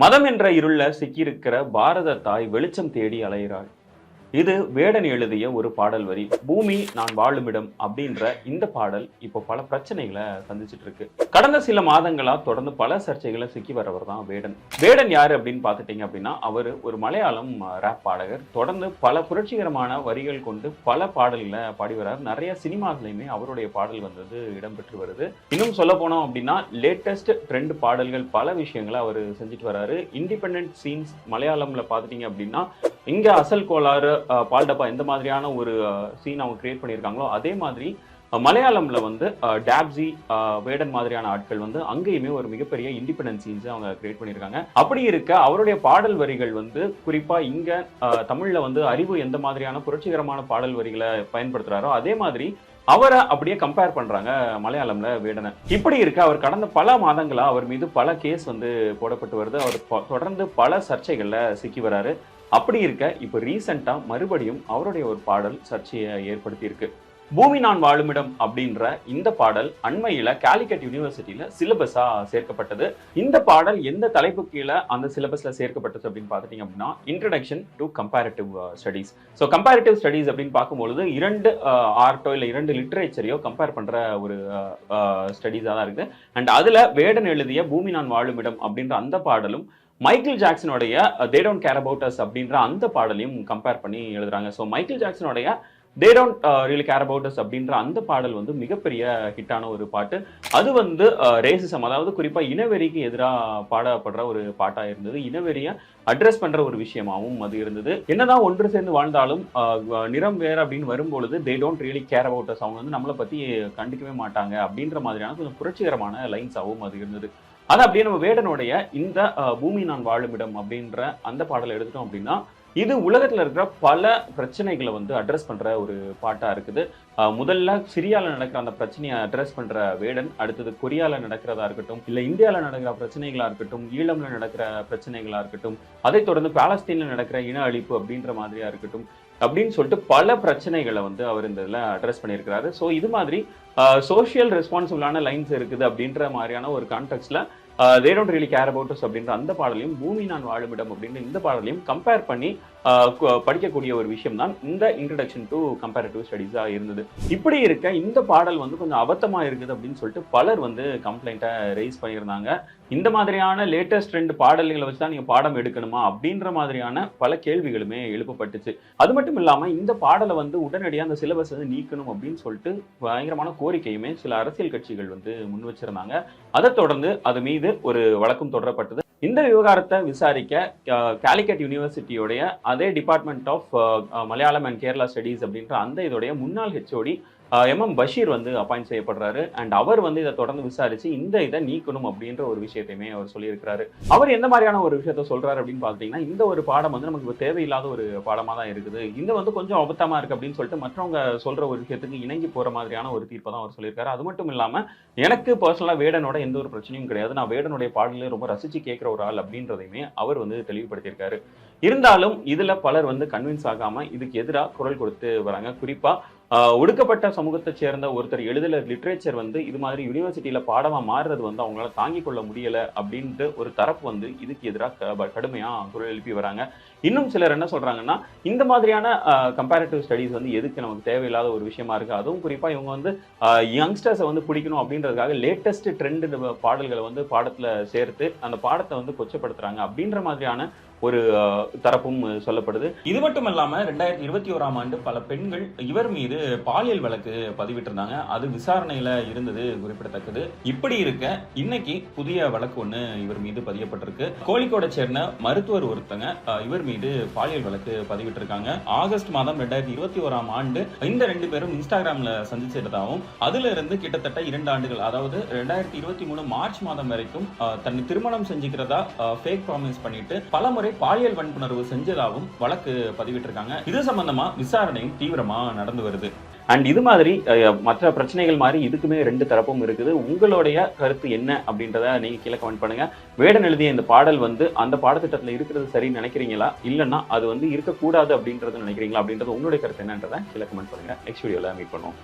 மதம் என்ற இருள சிக்கியிருக்கிற பாரத தாய் வெளிச்சம் தேடி அலைகிறாள். இது வேடன் எழுதிய ஒரு பாடல் வரி பூமி நான் வாழுமிடம் அப்படின்ற இந்த பாடல் இப்போ பல பிரச்சனைகளை சந்திச்சுட்டு இருக்கு. கடந்த சில மாதங்களா தொடர்ந்து பல சர்ச்சைகளை சிக்கி வரவர் தான் வேடன். வேடன் யாரு அப்படின்னு பார்த்துட்டீங்க அப்படின்னா அவர் ஒரு மலையாளம் ரேப் பாடகர். தொடர்ந்து பல புரட்சிகரமான வரிகள் கொண்டு பல பாடல்களை பாடி வர்றார். நிறைய சினிமாக்களையுமே அவருடைய பாடல் வந்தது இடம்பெற்று வருது. இன்னும் சொல்ல போனோம் அப்படின்னா லேட்டஸ்ட் ட்ரெண்ட் பாடல்கள் பல விஷயங்களை அவர் செஞ்சுட்டு வர்றாரு. இண்டிபெண்ட் சீன்ஸ் மலையாளம்ல பார்த்துட்டீங்க அப்படின்னா இங்க அசல் கோளாறு பால்டப்பா எந்த மாதிரியான ஒரு சீன் அவங்க கிரியேட் பண்ணியிருக்காங்களோ அதே மாதிரி மலையாளம்ல வந்து டேப்ஜி வேடன் மாதிரியான ஆட்கள் வந்து அங்கேயுமே ஒரு மிகப்பெரிய இண்டிபெண்டன்ஸ் சீன்ஸ் அவங்க கிரியேட் பண்ணியிருக்காங்க. அப்படி இருக்க அவருடைய பாடல் வரிகள் வந்து குறிப்பா இங்க தமிழ்ல வந்து அறிவு எந்த மாதிரியான புரட்சிகரமான பாடல் வரிகளை பயன்படுத்துறாரோ அதே மாதிரி அவரை அப்படியே கம்பேர் பண்றாங்க மலையாளம்ல வேடனை. இப்படி இருக்க அவர் கடந்த பல மாதங்களா அவர் மீது பல கேஸ் வந்து போடப்பட்டு வருது. அவர் தொடர்ந்து பல சர்ச்சைகள்ல சிக்கி வராரு. அப்படி இருக்க இப்போ ரீசெண்டாக மறுபடியும் அவருடைய ஒரு பாடல் சர்ச்சையை ஏற்படுத்தியிருக்கு. பூமி நான் வாழுமிடம் அப்படின்ற இந்த பாடல் அண்மையில் காலிக்கட் யூனிவர்சிட்டியில் சிலபஸாக சேர்க்கப்பட்டது. இந்த பாடல் எந்த தலைப்பு கீழே அந்த சிலபஸில் சேர்க்கப்பட்டது அப்படின்னு பார்த்துட்டீங்க அப்படின்னா introduction to comparative studies so comparative studies அப்படின்னு பார்க்கும்பொழுது இரண்டு uh, ஆர்ட்டோ இல்லை இரண்டு லிட்ரேச்சரையோ கம்பேர் பண்ணுற ஒரு uh, uh, ஸ்டடீஸாக தான் இருக்குது. அண்ட் அதில் வேடன் எழுதிய பூமி நான் வாழுமிடம் அப்படின்ற அந்த பாடலும் Michael ஜாக்சனுடைய they don't care about us அப்படின்ற அந்த பாடலையும் கம்பேர் பண்ணி எழுதுறாங்க. So Michael ஜாக்சனுடைய they don't really care about us அப்படின்ற அந்த பாடல் வந்து மிகப்பெரிய ஹிட்டான ஒரு பாட்டு. அது வந்து ரேசிசம் அதாவது குறிப்பாக இனவெறிக்கு எதிராக பாடப்படுற ஒரு பாட்டாக இருந்தது. இனவெறிய அட்ரஸ் பண்ணுற ஒரு விஷயமாகவும் அது இருந்தது. என்னதான் ஒன்று சேர்ந்து வாழ்ந்தாலும் நிறம் வேறு அப்படின்னு வரும்பொழுது they don't really care about us அவங்க வந்து நம்மளை பற்றி கண்டுக்கவே மாட்டாங்க அப்படின்ற மாதிரியான கொஞ்சம் புரட்சிகரமான லைன்ஸாகவும் அது இருந்தது. அது அப்படியே நம்ம வேடனுடைய இந்த பூமி நான் வாழுமிடம் அப்படின்ற அந்த பாடலை எடுத்துட்டோம் அப்படின்னா இது உலகத்துல இருக்கிற பல பிரச்சனைகளை வந்து அட்ரஸ் பண்ற ஒரு பாட்டா இருக்குது. முதல்ல சிரியால நடக்கிற அந்த பிரச்சனையை அட்ரஸ் பண்ற வேடன் அடுத்தது கொரியால நடக்கிறதா இருக்கட்டும் இல்லை இந்தியால நடக்கிற பிரச்சனைகளா இருக்கட்டும் ஈழம்ல நடக்கிற பிரச்சனைகளா இருக்கட்டும் அதைத் தொடர்ந்து பாலஸ்தீனில் நடக்கிற இன அழிப்பு அப்படின்ற மாதிரியா இருக்கட்டும் அப்படின்னு சொல்லிட்டு பல பிரச்சனைகளை வந்து அவர் இந்த இதில் அட்ரஸ் பண்ணியிருக்கிறாரு. ஸோ இது மாதிரி சோஷியல் ரெஸ்பான்சிபிளான லைன்ஸ் இருக்குது அப்படின்ற மாதிரியான ஒரு கான்டெக்ட்ல they don't really care about us அப்படின்ற அந்த பாடலையும் பூமி நான் வாழுமிடம் அப்படின்ற இந்த பாடலையும் கம்பேர் பண்ணி படிக்கக்கூடிய ஒரு விஷயம் தான் இந்த இன்ட்ரடக்ஷன் டு கம்பேரிட்டிவ் ஸ்டடீஸாக இருந்தது. இப்படி இருக்க இந்த பாடல் வந்து கொஞ்சம் அபத்தமாக இருக்குது அப்படின்னு சொல்லிட்டு பலர் வந்து கம்ப்ளைண்ட்டை ரைஸ் பண்ணியிருந்தாங்க. இந்த மாதிரியான லேட்டஸ்ட் ரெண்டு பாடல்களை வச்சு தான் நீங்க பாடம் எடுக்கணுமா அப்படின்ற மாதிரியான பல கேள்விகளுமே எழுப்பப்பட்டுச்சு. அது மட்டும் இல்லாமல் இந்த பாடலை வந்து உடனடியாக அந்த சிலபஸ் வந்து நீக்கணும் அப்படின்னு சொல்லிட்டு பயங்கரமான கோரிக்கையுமே சில அரசியல் கட்சிகள் வந்து முன் வச்சிருந்தாங்க. அதை தொடர்ந்து அது மீது ஒரு வழக்கும் தொடரப்பட்டது. இந்த விவகாரத்தை விசாரிக்க அஹ், காலிக்கட் யூனிவர்சிட்டியோடைய அதே department of Malayalam and Kerala studies அப்படின்ற அந்த இதோடைய முன்னாள் ஹெச்ஓடி எம் எம் பஷீர் வந்து அப்பாயிண்ட் செய்யப்படுறாரு. அண்ட் அவர் வந்து இதை தொடர்ந்து விசாரிச்சு இந்த இதை நீக்கணும் அப்படின்ற ஒரு விஷயத்தையுமே அவர் சொல்லியிருக்கிறாரு. அவர் எந்த மாதிரியான ஒரு விஷயத்த சொல்றாரு அப்படின்னு பார்த்தீங்கன்னா இந்த ஒரு பாடம் வந்து நமக்கு தேவையில்லாத ஒரு பாடமா தான் இருக்குது. இந்த வந்து கொஞ்சம் அபத்தமா இருக்கு அப்படின்னு சொல்லிட்டு மற்றவங்க சொல்ற ஒரு விஷயத்துக்கு இணங்கி போற மாதிரியான ஒரு தீர்ப்பை தான் அவர் சொல்லியிருக்காரு. அது மட்டும் இல்லாம எனக்கு பர்சனலா வேடனோட எந்த ஒரு பிரச்சனையும் கிடையாது. நான் வேடனுடைய பாடலையும் ரொம்ப ரசிச்சு கேட்கிற ஒரு ஆள் அப்படின்றதையுமே அவர் வந்து தெளிவுபடுத்தியிருக்காரு. இருந்தாலும் இதுல பலர் வந்து கன்வின்ஸ் ஆகாம இதுக்கு எதிராக குரல் கொடுத்து வராங்க. குறிப்பா ஒடுக்கப்பட்ட சமூகத்தை சேர்ந்த ஒருத்தர் எழுதல லிட்ரேச்சர் வந்து இது மாதிரி யூனிவர்சிட்டியில பாடமா மாறுறது வந்து அவங்களால தாங்கிக் கொள்ள முடியல அப்படின்ட்டு ஒரு தரப்பு வந்து இதுக்கு எதிராக கடுமையா குரல் எழுப்பி வராங்க. இன்னும் சிலர் என்ன சொல்றாங்கன்னா இந்த மாதிரியான கம்பேரிட்டிவ் ஸ்டடீஸ் வந்து எதுக்கு நமக்கு தேவையில்லாத ஒரு விஷயமா இருக்கு? அதுவும் குறிப்பா இவங்க வந்து யங்ஸ்டர்ஸை வந்து பிடிக்கணும் அப்படின்றதுக்காக லேட்டஸ்ட் ட்ரெண்ட் பாடல்களை வந்து பாடத்துல சேர்த்து அந்த பாடத்தை வந்து கொச்சப்படுத்துறாங்க அப்படின்ற மாதிரியான ஒரு தரப்பும் சொல்லப்படுது. இது மட்டும் ரெண்டாயிரத்தி இருபத்தி ஓராம் ஆண்டு பல பெண்கள் இவர் மீது பாலியல் வழக்கு பதிவிட்டிருந்தாங்க. அது விசாரணையில இருந்தது குறிப்பிடத்தக்கது. இப்படி இருக்க இன்னைக்கு புதிய வழக்கு ஒன்று இவர் மீது பதியப்பட்டிருக்கு. கோழிக்கோடை சேர்ந்த மருத்துவர் ஒருத்தங்க இவர் மீது பாலியல் வழக்கு பதிவிட்டிருக்காங்க. ஆகஸ்ட் மாதம் ரெண்டாயிரத்தி இருபத்தி ஓராம் ஆண்டு இந்த ரெண்டு பேரும் இன்ஸ்டாகிராம்ல சந்திச்சிருந்தாவும் அதுல இருந்து கிட்டத்தட்ட இரண்டு ஆண்டுகள் அதாவது ரெண்டாயிரத்தி இருபத்தி மூணு மார்ச் மாதம் வரைக்கும் தன்னை திருமணம் செஞ்சுக்கிறதா ஃபேக் ப்ராமிஸ் பண்ணிட்டு பலமுறை பாலியல் வன்புணர்வு செஞ்சதாகவும் வழக்கு பதிவிட்டிருக்காங்க. இது சம்பந்தமா விசாரணையும் தீவிரமா நடந்து வருது. அண்ட் இது மாதிரி மற்ற பிரச்சனைகள் மாதிரி இதுக்குமே ரெண்டு தரப்பும் இருக்குது. உங்களுடைய கருத்து என்ன அப்படின்றத நீங்க கீழே கமெண்ட் பண்ணுங்க. வேடன் எழுதிய இந்த பாடல் வந்து அந்த பாடத்திட்டத்துல இருக்கிறது சரின்னு நினைக்கிறீங்களா? இல்லைன்னா அது வந்து இருக்கக்கூடாது அப்படின்றத நினைக்கிறீங்களா அப்படின்றது உங்களுடைய கருத்து என்னன்றதை கீழே கமெண்ட் பண்ணுங்கள் நெக்ஸ்ட் வீடியோவில் மீட் பண்ணுவோம்.